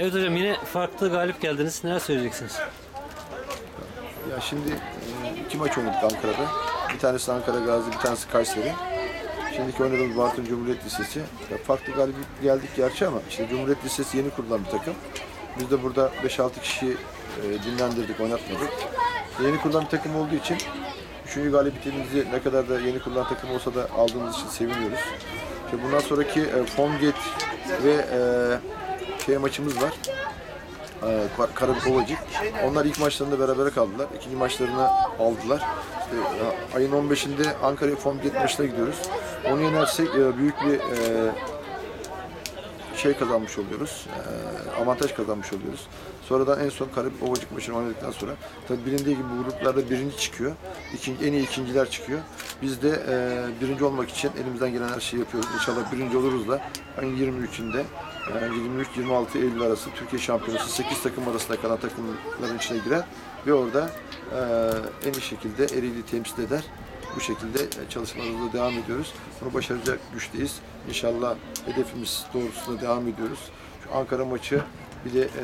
Evet hocam yine farklı galip geldiniz. Neler söyleyeceksiniz? Ya şimdi e, iki maç oynadık Ankara'da. Bir tanesi Ankara Gazi, bir tanesi Kayseri. Şimdiki oynadığımız Bartın Cumhuriyet Lisesi. Ya farklı galip geldik gerçi ama işte Cumhuriyet Lisesi yeni kurulan bir takım. Biz de burada 5-6 kişi e, dinlendirdik, oynatmadık. Yeni kurulan bir takım olduğu için üçüncü galibiyetimizi ne kadar da yeni kurulan takım olsa da aldığımız için seviniyoruz. İşte bundan sonraki e, Formgate ve e, şey maçımız var. Ee, Kar- Karabük Ovacık. Onlar ilk maçlarında beraber kaldılar. İkinci maçlarını aldılar. İşte, ayın 15'inde Ankara'ya Formgate maçına gidiyoruz. Onu yenersek e, büyük bir e, şey kazanmış oluyoruz. e, avantaj kazanmış oluyoruz. Sonradan en son Karabük Ovacık maçını oynadıktan sonra tabii bilindiği gibi bu gruplarda birinci çıkıyor. İkinci, en iyi ikinciler çıkıyor. Biz de e, birinci olmak için elimizden gelen her şeyi yapıyoruz. İnşallah birinci oluruz da ayın 23'ünde e, 23-26 Eylül arası Türkiye Şampiyonası 8 takım arasında kalan takımların içine girer ve orada e, en iyi şekilde Ereğli'yi temsil eder. Bu şekilde e, çalışmalarımıza devam ediyoruz. Bunu başaracak güçteyiz. İnşallah hedefimiz doğrultusunda devam ediyoruz. Şu Ankara maçı bir de e,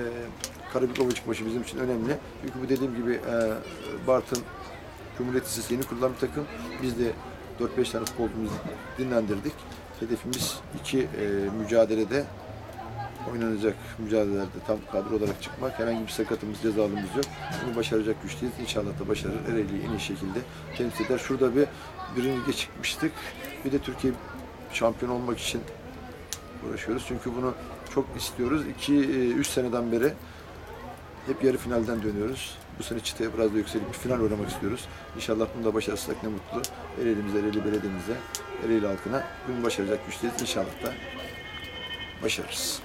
Karabük Ovacık maçı bizim için önemli. Çünkü bu dediğim gibi e, Bartın Cumhuriyet Lisesi yeni kurulan bir takım. Biz de 4-5 tane futbolcumuzu dinlendirdik. Hedefimiz iki e, mücadelede oynanacak mücadelelerde tam kadro olarak çıkmak. Herhangi bir sakatımız, cezalımız yok. Bunu başaracak güçteyiz. İnşallah da başarır. Ereğli'yi en iyi şekilde temsil eder. Şurada bir birinci çıkmıştık. Bir de Türkiye şampiyon olmak için uğraşıyoruz. Çünkü bunu çok istiyoruz. 2-3 seneden beri hep yarı finalden dönüyoruz. Bu sene çıtaya biraz da yükselip bir final oynamak istiyoruz. İnşallah bunu da başarırsak ne mutlu. Ereğli'mize, Ereğli Belediye'mize, Ereğli halkına bunu başaracak güçteyiz. İnşallah da başarırız.